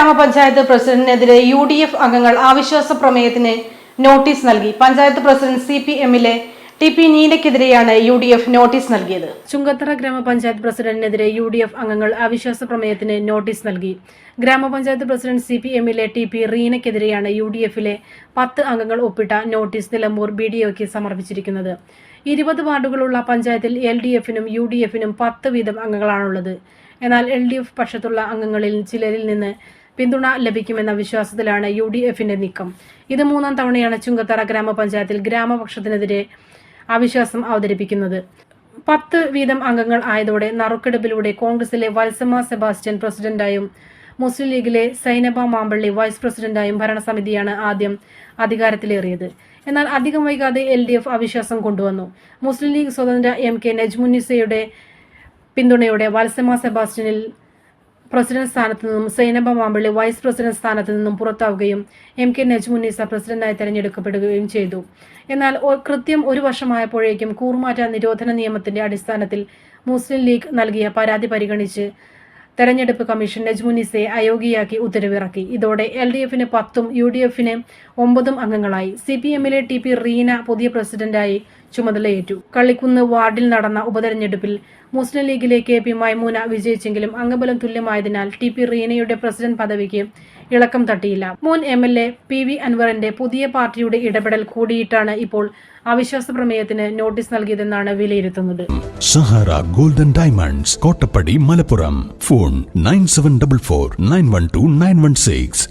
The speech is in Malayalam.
ഗ്രാമപഞ്ചായത്ത് പ്രസിഡന്റിനെതിരെ യു ഡി എഫ് അംഗങ്ങൾ അവിശ്വാസ പ്രമേയത്തിന് നോട്ടീസ് നൽകി. പഞ്ചായത്ത് പ്രസിഡന്റ് സി പി എമ്മിലെ ടി പി നീനയ്ക്കെതിരെയാണ് യു ഡി എഫ് നോട്ടീസ് നൽകിയത്. ചുങ്കത്തറ ഗ്രാമപഞ്ചായത്ത് പ്രസിഡന്റിനെതിരെ യു ഡി എഫ് അംഗങ്ങൾ അവിശ്വാസ പ്രമേയത്തിന് നോട്ടീസ് നൽകി. ഗ്രാമപഞ്ചായത്ത് പ്രസിഡന്റ് സി പി എമ്മിലെ ടി പി റീനയ്ക്കെതിരെയാണ് യു ഡി എഫിലെ പത്ത് അംഗങ്ങൾ ഒപ്പിട്ട നോട്ടീസ് നിലമ്പൂർ ബി ഡി ഒക്ക് സമർപ്പിച്ചിരിക്കുന്നത്. ഇരുപത് വാർഡുകളുള്ള പഞ്ചായത്തിൽ എൽ ഡി എഫിനും യു ഡി എഫിനും പത്ത് വീതം അംഗങ്ങളാണുള്ളത്. എന്നാൽ എൽ ഡി എഫ് പക്ഷത്തുള്ള അംഗങ്ങളിൽ ചിലരിൽ നിന്ന് പിന്തുണ ലഭിക്കുമെന്ന വിശ്വാസത്തിലാണ് യു ഡി എഫിന്റെ നീക്കം. ഇത് മൂന്നാം തവണയാണ് ചുങ്കത്തറ ഗ്രാമപഞ്ചായത്തിൽ ഗ്രാമപക്ഷത്തിനെതിരെ അവിശ്വാസം അവതരിപ്പിക്കുന്നത്. പത്ത് വീതം അംഗങ്ങൾ ആയതോടെ നറുക്കെടുപ്പിലൂടെ കോൺഗ്രസിലെ വത്സമ സെബാസ്റ്റ്യൻ പ്രസിഡന്റായും മുസ്ലിം ലീഗിലെ സൈനബ മാമ്പള്ളി വൈസ് പ്രസിഡന്റായും ഭരണസമിതിയാണ് ആദ്യം അധികാരത്തിലേറിയത്. എന്നാൽ അധികം വൈകാതെ എൽ ഡി എഫ് അവിശ്വാസം കൊണ്ടുവന്നു. മുസ്ലിം ലീഗ് സ്വതന്ത്ര എം കെ നജ്മുന്നിസയുടെ പിന്തുണയോടെ വത്സമ സെബാസ്റ്റ്യനിൽ പ്രസിഡന്റ് സ്ഥാനത്ത് നിന്നും സൈനബ മാമ്പള്ളി വൈസ് പ്രസിഡന്റ് സ്ഥാനത്ത് നിന്നും പുറത്താവുകയും എം കെ നജ്മുന്നീസ പ്രസിഡന്റായി തെരഞ്ഞെടുക്കപ്പെടുകയും ചെയ്തു. എന്നാൽ കൃത്യം ഒരു വർഷമായപ്പോഴേക്കും കൂറുമാറ്റ നിരോധന നിയമത്തിന്റെ അടിസ്ഥാനത്തിൽ മുസ്ലിം ലീഗ് നൽകിയ പരാതി പരിഗണിച്ച് തെരഞ്ഞെടുപ്പ് കമ്മീഷൻ നജ്മുനീസയെ അയോഗ്യയാക്കി ഉത്തരവിറക്കി. ഇതോടെ എൽ ഡി എഫിന് പത്തും യു ഡി എഫിന് ഒമ്പതും അംഗങ്ങളായി. സി പി എമ്മിലെ ടി പി റീന പുതിയ പ്രസിഡന്റായി ചുമതലയേറ്റു കള്ളിക്കുന്ന് വാർഡിൽ നടന്ന ഉപതെരഞ്ഞെടുപ്പിൽ മുസ്ലിം ലീഗിലെ കെ പി മൈമൂന വിജയിച്ചെങ്കിലും അംഗബലം തുല്യമായതിനാൽ ടി പി റീനയുടെ പ്രസിഡന്റ് പദവിക്ക് ഇളക്കം തട്ടിയില്ല. മുൻ M L A P V അൻവറിന്റെ പുതിയ പാർട്ടിയുടെ ഇടപെടൽ കൂടിയിട്ടാണ് ഇപ്പോൾ അവിശ്വാസ പ്രമേയത്തിന് നോട്ടീസ് നൽകിയതെന്നാണ് വിലയിരുത്തുന്നത്. Sahara golden diamonds Kottappadi Malappuram. Phone nine seven double four nine one two nine one six.